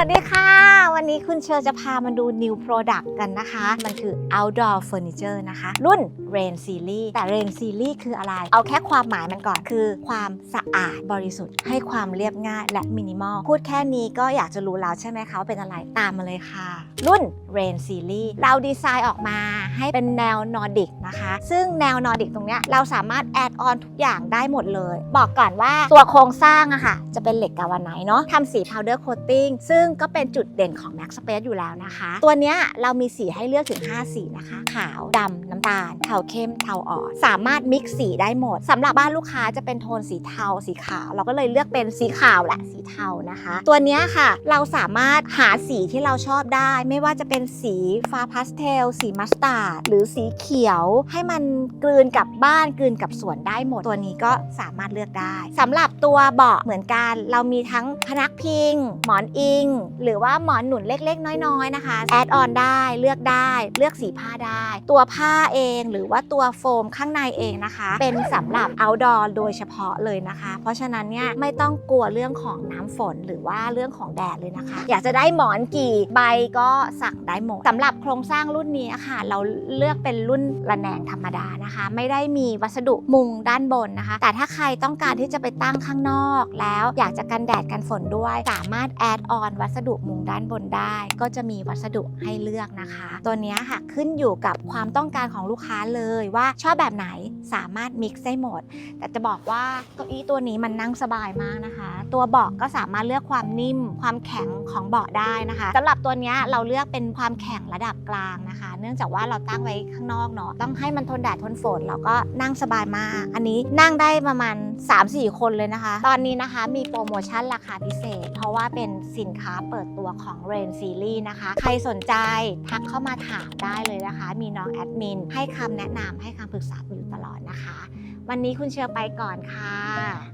วัสดีค่ะ นนี้คุณเชอร์จะพามาดู new product กันนะคะ มันคือ outdoor furniture นะคะ รุ่น Rain Series แต่ Rain Series คืออะไร เอาแค่ความหมายมันก่อนคือความสะอาดบริสุทธิ์ ให้ความเรียบง่ายและมินิมอล พูดแค่นี้ก็อยากจะรู้แล้วใช่ไหมคะว่าเป็นอะไรตามมาเลยค่ะ รุ่น Rain Series เราดีไซน์ออกมาให้เป็นแนวนอร์ดิกนะคะ ซึ่งแนวนอร์ดิกตรงเนี้ยเราสามารถแอดออนทุกอย่างได้หมดเลย บอกก่อนว่าตัวโครงสร้างอะค่ะ จะเป็นเหล็กกาวาไนเนาะทำสี powder coating ซึ่งก็เป็นจุดเด่นของ Max Space อยู่แล้วนะคะ ตัวเนี้ยเรามีสีให้เลือกถึง 5 สีนะคะ ขาวดำน้ำตาล เทาเข้ม เทาอ่อน สามารถมิกซ์สีได้หมดสำหรับบ้านลูกค้าจะเป็นโทนสีเทาสีขาว เราก็เลยเลือกเป็นสีขาวและสีเทานะคะ ตัวเนี้ยค่ะ เราสามารถหาสีที่เราชอบได้ ไม่ว่าจะเป็นสีฟ้าพาสเทลสีมัสตาร์ดหรือสีเขียวให้มันกลืนกับบ้านกลืนกับสวนได้หมด ตัวนี้ก็สามารถเลือกได้สำหรับตัวเบาะเหมือนกัน เรามีทั้งพนักพิง หมอนอิง หรือว่าหมอนหนุนเล็กๆ น้อยๆ นะคะ แอดออนได้เลือกได้เลือกสีผ้าได้ ตัวผ้าเองหรือว่าตัวโฟมข้างในเองนะคะ เป็นสำหรับ outdoor โดยเฉพาะเลยนะคะ เพราะฉะนั้นเนี่ยไม่ต้องกลัวเรื่องของน้ำฝนหรือว่าเรื่องของแดดเลยนะคะ อยากจะได้หมอนกี่ใบก็สั่งได้หมดสำหรับโครงสร้างรุ่นนี้ค่ะ เราเลือกเป็นรุ่นระแนงธรรมดานะคะ ไม่ได้มีวัสดุมุงด้านบนนะคะ แต่ถ้าใครต้องการที่จะไปตั้งข้างนอก แล้วอยากจะกันแดดกันฝนด้วย สามารถแอดออนวัสดุมุงด้านบนได้ ก็จะมีวัสดุให้เลือกนะคะ ตัวนี้ค่ะขึ้นอยู่กับความต้องการของลูกค้าเลยว่าชอบแบบไหนสามารถมิกซ์ได้หมด แต่จะบอกว่าเก้าอี้ตัวนี้มันนั่งสบายมากนะคะ ตัวเบาะก็สามารถเลือกความนิ่ม ความแข็งของเบาะได้นะคะสำหรับตัวนี้เราเลือกเป็นความแข็งระดับกลางนะคะ เนื่องจากว่าเราตั้งไว้ข้างนอกเนาะต้องให้มันทนแดดทนฝนแล้วก็นั่งสบายมาก อันนี้นั่งได้ประมาณ 3-4 คนเลยนะคะ ตอนนี้นะคะมีโปรโมชั่นราคาพิเศษ เพราะว่าเป็นสินค้าเปิดตัวของ Rain Series นะคะ ใครสนใจทักเข้ามาถามได้เลยนะคะ มีน้องแอดมินให้คำแนะนำให้คำปรึกษาอยู่ตลอดนะคะ วันนี้คุณเชื่อไปก่อนค่ะ